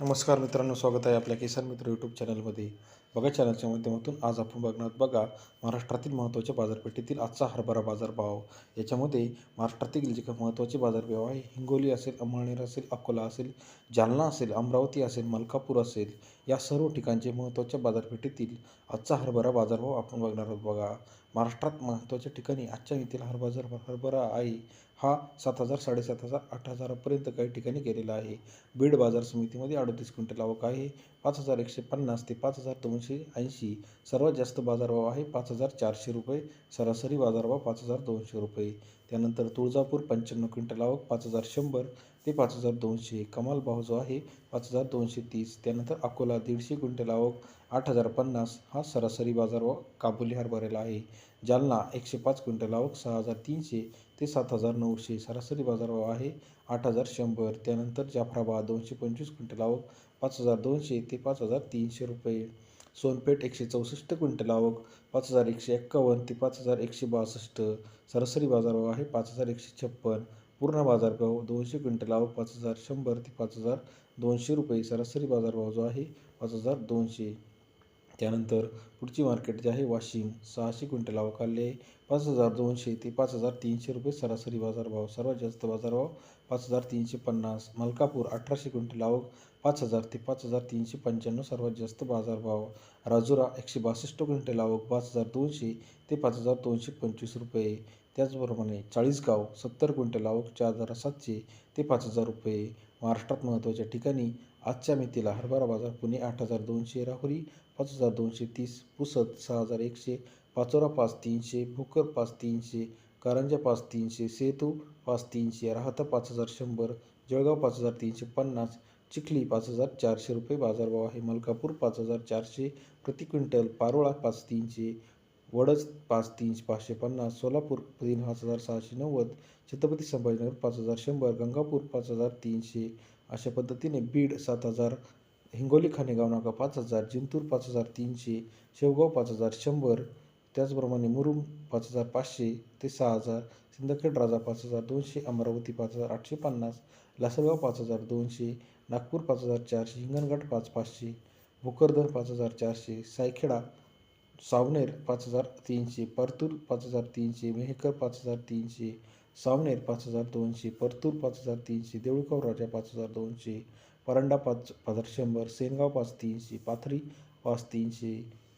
नमस्कार मित्रांनो स्वागत आहे आपल्या किसान मित्र यूट्यूब चॅनलमध्ये बघा चॅनलच्या माध्यमातून आज आपण बघणार बघा महाराष्ट्रातील महत्त्वाच्या बाजारपेठेतील आजचा हरभरा बाजारभाव. याच्यामध्ये महाराष्ट्रातील जे काही महत्त्वाचे बाजारभाव आहे हिंगोली असेल अमळनेर असेल अकोला असेल जालना असेल अमरावती असेल मलकापूर असेल या सर्व ठिकाणचे महत्त्वाच्या बाजारपेठेतील आजचा हरभरा बाजारभाव आपण बघणार आहोत बघा. महाराष्ट्रात महत्त्वाच्या ठिकाणी आजच्या येथील हर बाजार हरभरा आहे हा सात हजार साडेसात हजार आठ हजारापर्यंत काही ठिकाणी गेलेला आहे. बीड बाजार समितीमध्ये अडतीस क्विंटल आवक आहे. पाच हजार एकशे पन्नास ते पाच हजार दोनशे ऐंशी सर्वात जास्त बाजारभाव आहे. पाच हजार चारशे रुपये सरासरी बाजारभाव पाच हजार दोनशे रुपये. त्यानंतर तुळजापूर पंच्याण्णव क्विंटल आवक पाच हजार शंभर ते पाच हजार दोनशे कमाल भाव जो आहे पाच हजार दोनशे तीस. त्यानंतर अकोला दीडशे क्विंटल आवक आठ हजार पन्नास. हा सरासरी बाजारभाव काबुली हरभऱ्याला आहे. जालना एकशे पाच क्विंटल आवक सहा हजार तीनशे ते सात हजार नऊशे. सरासरी बाजारभाव आहे आठ हजार शंभर. त्यानंतर जाफराबाद दोनशे पंचवीस क्विंटल आवक पाच हजार दोनशे ते पाच हजार तीनशे रुपये. सोनपेठ एकशे चौसष्ट क्विंटल आवक पाच हजार एकशे एक्कावन्न ते पाच हजार एकशे बासष्ट. सरासरी बाजारभाव आहे पाच हजार एकशे छप्पन. पूर्ण बाजारभाव दोनशे क्विंटलावर पाच हजार शंभर ते पाच हजार दोनशे रुपये. सरासरी बाजारभाव जो आहे पाच हजार दोनशे. त्यानंतर पुढची मार्केट जे आहे वाशिम सहाशे क्विंटल अवकाले आले पाच हजार दोनशे ते पाच हजार तीनशे रुपये सरासरी बाजारभाव सर्वात जास्त बाजारभाव पाच हजार तीनशे पन्नास. मलकापूर अठराशे क्विंटल आवक पाच हजार ते पाच हजार तीनशे पंच्याण्णव सर्वात जास्त बाजारभाव राजुरा एकशे बासष्ट क्विंटल आवक पाच हजार दोनशे ते पाच हजार दोनशे पंचवीस रुपये. त्याचप्रमाणे चाळीसगाव सत्तर क्विंटल आवक चार हजार सातशे ते पाच हजार रुपये. महाराष्ट्रात महत्त्वाच्या ठिकाणी आजच्या मितीला हरभरा बाजार पुणे आठ हजार दोनशे राहुरी पाच हजार दोनशे तीस पुसद सहा हजार एकशे पाचोरा पाच तीनशे भोकर पाच तीनशे कारंजा पाच तीनशे सेतू पाच तीनशे राहता पाच हजार शंभर जळगाव पाच हजार तीनशे पन्नास चिखली पाच हजार चारशे रुपये बाजारभाव आहे. मलकापूर पाच हजार चारशे प्रति क्विंटल पारोळा पाच तीनशे वडज पाच तीनशे पाचशे पन्नास सोलापूर तीन पाच हजार सहाशे नव्वद छत्रपती संभाजीनगर पाच हजार शंभर गंगापूर पाच हजार तीनशे अशा पद्धतीने बीड सात हजार हिंगोली खानेगाव नाका पाच हजार जिंतूर पाच हजार तीनशे शेवगाव पाच हजार शंभर त्याचप्रमाणे मुरुम पाच हजार पाचशे ते सहा हजार सिंदखेड राजा पाच हजार दोनशे अमरावती पाच हजार आठशे पन्नास लासलगाव पाच हजार दोनशे नागपूर पाच हजार चारशे हिंगणघाट पाच पाचशे भोकरदन पाच हजार चारशे सायखेडा सावनेर पाच हजार तीनशे परतूर पाच हजार तीनशे मेहकर पाच हजार तीनशे सावनेर पाच हजार दोनशे परतूर पाच हजार तीनशे देऊळगाव राजा पाच हजार दोनशे परांडा पाच हजार शंभर सेनगाव पाच तीनशे पाथरी पाच तीनशे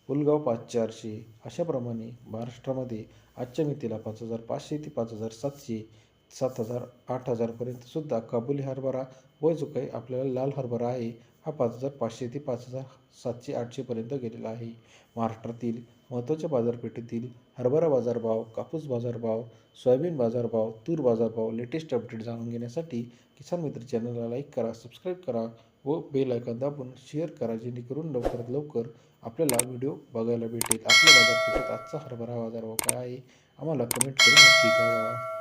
पुलगाव पाच चारशे अशाप्रमाणे महाराष्ट्रामध्ये आजच्या मितीला पाच हजार पाचशे ते पाच हजार सातशे सात हजार आठ हजारपर्यंतसुद्धा काबुली हरभरा व जो काही आपल्याला लाल हरभरा आहे हा पाच हजार पाचशे ते पाच हजार सातशे आठशेपर्यंत गेलेला आहे. महाराष्ट्रातील महत्त्वाच्या बाजारपेठेतील हरभरा बाजारभाव कापूस बाजारभाव सोयाबीन बाजारभाव तूर बाजारभाव लेटेस्ट अपडेट जाणून घेण्यासाठी किसान मित्र चॅनलला लाईक करा सबस्क्राईब करा व बेल आयकॉन दाबून शेअर करा जेणेकरून लवकरात लवकर आपल्याला व्हिडिओ बघायला भेटेल. आपल्या बाजारपेठेत आजचा हरभरा बाजारभाव काय आहे? आम्हाला कमेंट करून नक्की कळवा.